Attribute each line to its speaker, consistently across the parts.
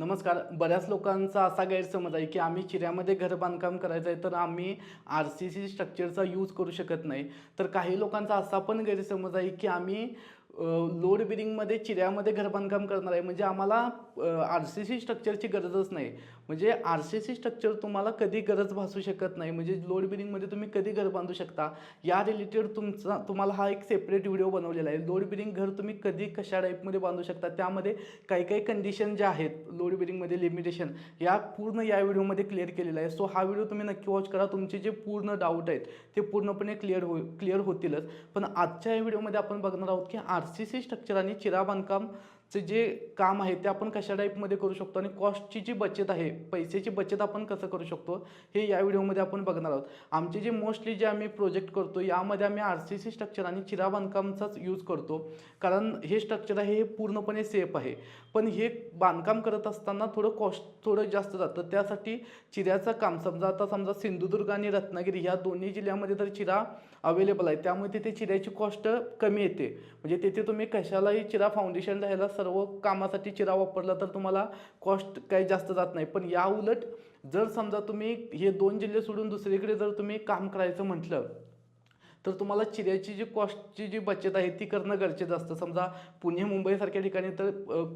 Speaker 1: नमस्कार. बऱ्याच लोकांचा असा गैरसमज आहे की आम्ही चिऱ्यामध्ये घर बांधकाम करायचं आहे तर आम्ही आर सी सी स्ट्रक्चरचा यूज करू शकत नाही. तर काही लोकांचा असा पण गैरसमज आहे की आम्ही लोड बिडिंगमध्ये चिऱ्यामध्ये घर बांधकाम करणार आहे. म्हणजे आम्हाला आर सी सी स्ट्रक्चरची गरजच नाही. म्हणजे आर सी सी स्ट्रक्चर तुम्हाला कधी गरज भासू शकत नाही. म्हणजे लोड बिडिंगमध्ये तुम्ही कधी घर बांधू शकता? या रिलेटेड तुमचा तुम्हाला हा एक सेपरेट व्हिडिओ बनवलेला आहे. लोड बिडिंग घर तुम्ही कधी कशा टाईपमध्ये बांधू शकता? त्यामध्ये काही काही कंडिशन ज्या आहेत लोड बिडिंगमध्ये लिमिटेशन या पूर्ण या व्हिडिओमध्ये क्लिअर केलेला आहे. सो हा व्हिडिओ तुम्ही नक्की वॉच करा. तुमचे जे पूर्ण डाऊट आहेत ते पूर्णपणे क्लिअर हो क्लिअर होतीलच. पण आजच्या या व्हिडिओमध्ये आपण बघणार आहोत की आर सी सी स्ट्रक्चर आणि चिरा चे जे काम आहे ते आपण कशा टाईपमध्ये करू शकतो आणि कॉस्टची जी बचत आहे पैशाची बचत आपण कसं करू शकतो हे या व्हिडिओमध्ये आपण बघणार आहोत. आमचे जे मोस्टली जे आम्ही प्रोजेक्ट करतो यामध्ये आम्ही आर सी सी स्ट्रक्चर आणि चिरा बांधकामचाच यूज करतो. कारण हे स्ट्रक्चर आहे हे पूर्णपणे सेफ आहे. पण हे बांधकाम करत असताना थोडं कॉस्ट थोडं जास्त जातं. त्यासाठी चिऱ्याचं काम समजा आता समजा सिंधुदुर्ग आणि रत्नागिरी ह्या दोन्ही जिल्ह्यामध्ये तर चिरा अवेलेबल आहे. त्यामुळे तिथे चिऱ्याची कॉस्ट कमी येते. म्हणजे तिथे तुम्ही कशालाही चिरा फाउंडेशन राहायला सर्व कामासाठी चिरा वापरला तर तुम्हाला कॉस्ट काही जास्त जात नाही. पण या उलट जर समजा तुम्ही हे दोन जिल्हे सोडून दुसरीकडे जर तुम्ही काम करायचं म्हटलं तर तुम्हाला चिऱ्याची जी कॉस्टची जी बचत आहे ती करणं गरजेचं असतं. समजा पुणे मुंबईसारख्या ठिकाणी तर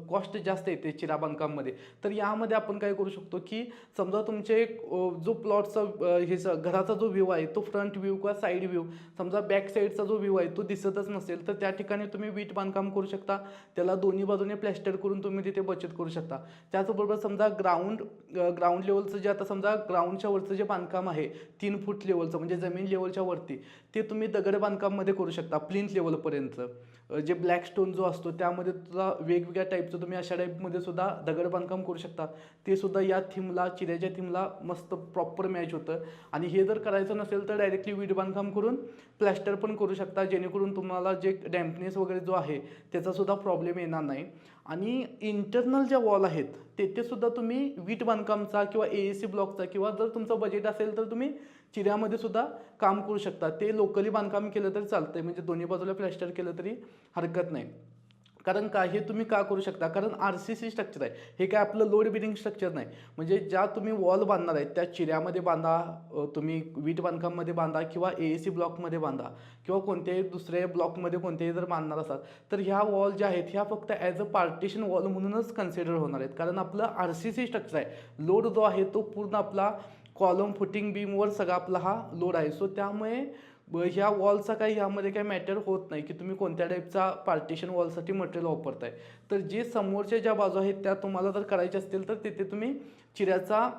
Speaker 1: कॉस्ट जास्त येते चिरा बांधकाममध्ये. तर यामध्ये आपण काय करू शकतो की समजा तुमचे जो प्लॉटचा हे घराचा जो व्ह्यू आहे तो फ्रंट व्ह्यू किंवा साईड व्ह्यू समजा बॅक साईडचा जो व्ह्यू आहे तो दिसतच नसेल तर त्या ठिकाणी तुम्ही वीट बांधकाम करू शकता. त्याला दोन्ही बाजूने प्लॅस्टर करून तुम्ही तिथे बचत करू शकता. त्याचबरोबर समजा ग्राउंड ग्राउंड लेवलचं जे आता समजा ग्राउंडच्या वरचं जे बांधकाम आहे तीन फूट लेवलचं म्हणजे जमीन लेवलच्या वरती ते तुम्ही तुम्ही दगड बांधकाममध्ये करू शकता प्लिंथ लेवलपर्यंत जे ब्लॅक स्टोन जो असतो त्यामध्ये सुद्धा वेगवेगळ्या टाईपचं तुम्ही अशा टाईपमध्ये सुद्धा दगड बांधकाम करू शकता. ते सुद्धा या थीमला चिऱ्याच्या थीमला मस्त प्रॉपर मॅच होतं. आणि हे जर करायचं नसेल तर डायरेक्टली वीट बांधकाम करून प्लॅस्टर पण करू शकता जेणेकरून तुम्हाला जे डॅम्पनेस वगैरे जो आहे त्याचासुद्धा प्रॉब्लेम येणार नाही. आणि इंटरनल ज्या वॉल आहेत तेथे सुद्धा तुम्ही वीट बांधकामचा किंवा ए ए सी ब्लॉकचा किंवा जर तुमचं बजेट असेल तर तुम्ही चिऱ्यामध्ये सुद्धा काम करू शकता ते लोकली बांधकाम केलं तरी चालतंय. म्हणजे दोन्ही बाजूला प्लॅस्टर केलं तरी हरकत नाही. कारण का हे तुम्ही का करू शकता? कारण आर सी सी स्ट्रक्चर आहे. हे काय आपलं लोड बिडिंग स्ट्रक्चर नाही. म्हणजे ज्या तुम्ही वॉल बांधणार आहेत त्या चिऱ्यामध्ये बांधा तुम्ही वीट बांधकाममध्ये बांधा किंवा ए सी ब्लॉकमध्ये बांधा किंवा कोणत्याही दुसऱ्या ब्लॉकमध्ये कोणत्याही जर बांधणार असाल तर ह्या वॉल ज्या आहेत ह्या फक्त ॲज अ पार्टिशन वॉल म्हणूनच कन्सिडर होणार आहेत. कारण आपलं आर सी सी स्ट्रक्चर आहे. लोड जो आहे तो पूर्ण आपला कॉलम फुटिंग बीमवर सगळा आपला हा लोड आहे. सो त्यामुळे ह्या वॉलचा काही ह्यामध्ये काही मॅटर होत नाही की तुम्ही कोणत्या टाईपचा पार्टिशन वॉलसाठी मटेरियल वापरताय. तर जे समोरच्या ज्या बाजू आहेत त्या तुम्हाला जर करायच्या असतील तर तिथे तुम्ही चिऱ्याचा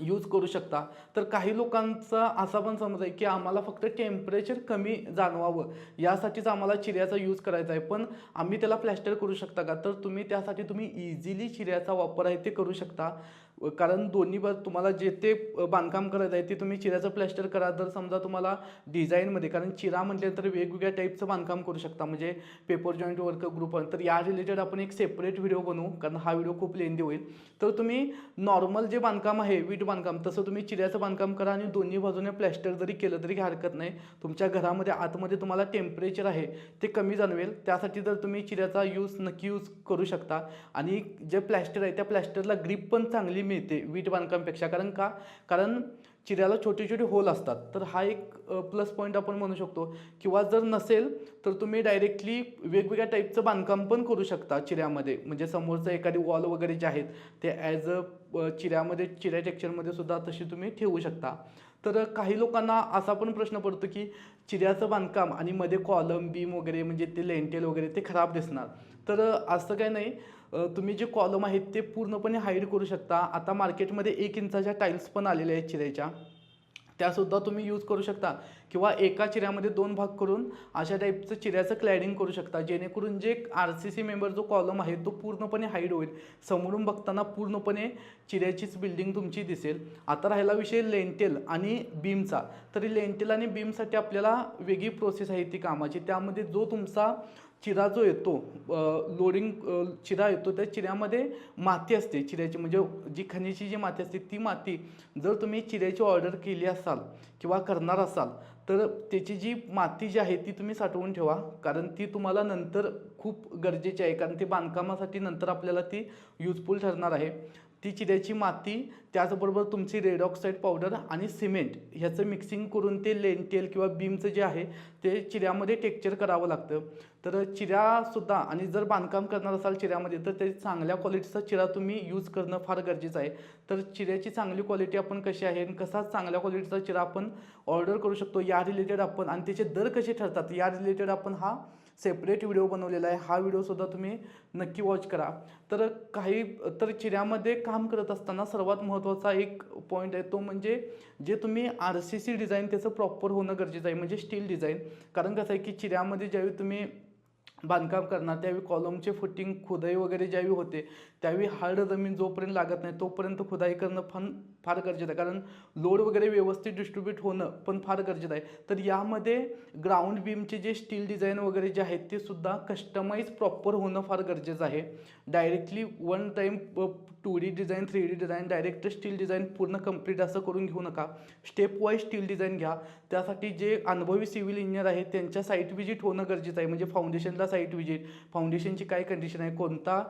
Speaker 1: यूज करू शकता. तर काही लोकांचा असा पण समज आहे की आम्हाला फक्त टेम्परेचर कमी जाणवावं यासाठीच आम्हाला चिऱ्याचा यूज करायचा आहे. पण आम्ही त्याला प्लॅस्टर करू शकता का? तर तुम्ही त्यासाठी तुम्ही इझिली चिऱ्याचा वापर आहे ते करू शकता. कारण दोन्ही बाजू तुम्हाला जे ते बांधकाम करत आहे ते तुम्ही चिऱ्याचं प्लॅस्टर करा. जर समजा तुम्हाला डिझाईनमध्ये कारण चिरा म्हटल्यानंतर वेगवेगळ्या टाईपचं बांधकाम करू शकता. म्हणजे पेपर जॉईंट वर्क ग्रुप तर या रिलेटेड आपण एक सेपरेट व्हिडिओ बनवू कारण हा व्हिडिओ खूप लेंदी होईल. तर तुम्ही नॉर्मल जे बांधकाम आहे वीट बांधकाम तसं तुम्ही चिऱ्याचं बांधकाम करा आणि दोन्ही बाजूने प्लॅस्टर जरी केलं तरी काही हरकत नाही. तुमच्या घरामध्ये आतमध्ये तुम्हाला टेम्परेचर आहे ते कमी जाणवेल. त्यासाठी जर तुम्ही चिऱ्याचा यूज नक्की यूज करू शकता. आणि जे प्लॅस्टर आहे त्या प्लॅस्टरला ग्रीप पण चांगली मिळते वीट बांधकामपेक्षा. कारण का? कारण चिऱ्याला छोटे छोटे होल असतात. तर हा एक प्लस पॉईंट आपण म्हणू शकतो. किंवा जर नसेल तर तुम्ही डायरेक्टली वेगवेगळ्या टाईपचं बांधकाम पण करू शकता चिऱ्यामध्ये. म्हणजे समोरचं एखादी वॉल वगैरे जे आहेत ते ॲज अ चिऱ्यामध्ये चिऱ्या टेक्चरमध्ये सुद्धा तशी तुम्ही ठेवू शकता. तर काही लोकांना असा पण प्रश्न पडतो की चिऱ्याचं बांधकाम आणि मध्ये कॉलम बीम वगैरे म्हणजे ते लेंटेल वगैरे ते खराब दिसणार. तर असं काही नाही. तुम्ही जे कॉलम आहेत ते पूर्णपणे हाईड करू शकता. आता मार्केटमध्ये एक इंचाच्या टाईल्स पण आलेल्या आहेत चिऱ्याच्या. त्यासुद्धा तुम्ही यूज करू शकता. किंवा एका चिऱ्यामध्ये दोन भाग करून अशा टाईपचं चिऱ्याचं क्लॅडिंग करू शकता. जेणेकरून जे आर सी सी मेंबर जो कॉलम आहे तो पूर्णपणे हाईड होईल. समोरून बघताना पूर्णपणे चिऱ्याचीच बिल्डिंग तुमची दिसेल. आता राहिला विषय लेंटेल आणि बीमचा तरी लेंटेल आणि बीमसाठी आपल्याला वेगळी प्रोसेस आहे ती कामाची. त्यामध्ये जो तुमचा चिरा जो येतो लोडिंग चिरा येतो त्या चिऱ्यामध्ये माती असते. चिऱ्याची म्हणजे जी खनिजची जी माती असते ती माती जर तुम्ही चिऱ्याची ऑर्डर केली असाल किंवा करणार असाल तर त्याची जी माती जी आहे ती तुम्ही साठवून ठेवा. कारण ती तुम्हाला नंतर खूप गरजेची आहे. कारण ती बांधकामासाठी नंतर आपल्याला ती युजफुल ठरणार आहे. ती चिऱ्याची माती त्याचबरोबर तुमची रेड ऑक्साईड पावडर आणि सिमेंट ह्याचं मिक्सिंग करून ते लेंटेल किंवा बीमचं जे आहे ते चिऱ्यामध्ये टेक्चर करावं लागतं. तर चिऱ्यासुद्धा आणि जर बांधकाम करणार असाल चिऱ्यामध्ये तर ते चांगल्या क्वालिटीचा चिरा तुम्ही यूज करणं फार गरजेचं आहे. तर चिऱ्याची चांगली क्वालिटी आपण कशी आहे आणि कसा चांगल्या क्वालिटीचा चिरा आपण ऑर्डर करू शकतो या रिलेटेड आपण आणि त्याचे दर कसे ठरतात या रिलेटेड आपण हा सेपरेट व्हिडिओ बनवलेला आहे. हा व्हिडिओसुद्धा तुम्ही नक्की वॉच करा. तर काही तर चिऱ्यामध्ये काम करत असताना सर्वात महत्त्वाचा एक पॉईंट आहे. तो म्हणजे जे तुम्ही आर सी सी डिझाईन त्याचं प्रॉपर होणं गरजेचं आहे. म्हणजे स्टील डिझाईन कारण कसं आहे की चिऱ्यामध्ये ज्यावेळी तुम्ही बांधकाम करणार त्यावेळी कॉलमचे फुटिंग खुदाई वगैरे ज्यावेळी होते त्यावेळी हार्ड जमीन जोपर्यंत लागत नाही तोपर्यंत खुदाई करणं पण फार गरजेचं आहे. कारण लोड वगैरे व्यवस्थित डिस्ट्रीब्यूट होणं पण फार गरजेचं आहे. तर यामध्ये ग्राउंड बीमचे जे स्टील डिझाईन वगैरे जे आहेत ते सुद्धा कस्टमाइज प्रॉपर होणं फार गरजेचं आहे. Directly one time two D design three D design direct steel design पूर्ण कंप्लीट असं करून घेऊ नका. स्टेप वाईज स्टील डिझाईन घ्या. त्यासाठी जे अनुभवी सिव्हिल इंजिनियर आहेत त्यांच्या साईट व्हिजिट होणं गरजेचं आहे. म्हणजे फाउंडेशनला साईट व्हिजिट फाउंडेशनची काय कंडिशन आहे कोणता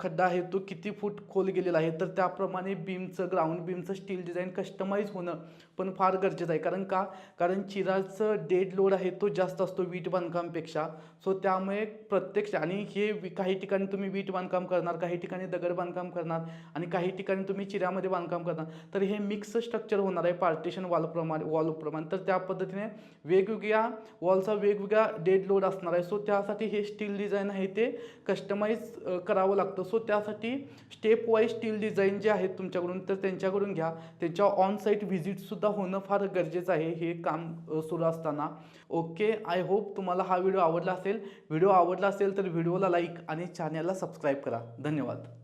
Speaker 1: खड्डा आहे तो किती फूट खोल गेलेला आहे? तर त्याप्रमाणे बीमचं ग्राउंड बीमचं स्टील डिझाईन कस्टमाइज होणं पण फार गरजेचं आहे. कारण का? कारण चिराचं डेड लोड आहे तो जास्त असतो वीट बांधकामपेक्षा. सो त्यामुळे प्रत्यक्ष आणि हे काही ठिकाणी तुम्ही वीट बांधकाम करणार काही ठिकाणी दगड बांधकाम करणार आणि काही ठिकाणी तुम्ही चिऱ्यामध्ये बांधकाम करणार तर हे मिक्स स्ट्रक्चर होणार आहे पार्टिशन वॉलप्रमाणे वॉलप्रमाणे तर त्या पद्धतीने वेगवेगळ्या वॉलचा वेगवेगळा डेड लोड असणार आहे. सो त्यासाठी हे स्टील डिझाईन आहे ते कस्टमाइज करावं लागतं. सो त्यासाठी स्टेप वाईज स्टील डिझाईन जे आहेत तुमच्याकडून तर त्यांच्याकडून घ्या. त्यांच्या ऑन साईट व्हिजिटसुद्धा होणं फार गरजेचं आहे. हे काम सुरू असताना. ओके आय होप तुम्हाला हा व्हिडिओ आवडला असेल. व्हिडिओ आवडला असेल तर व्हिडिओला लाईक आणि चॅनलला सबस्क्राईब करा. धन्यवाद.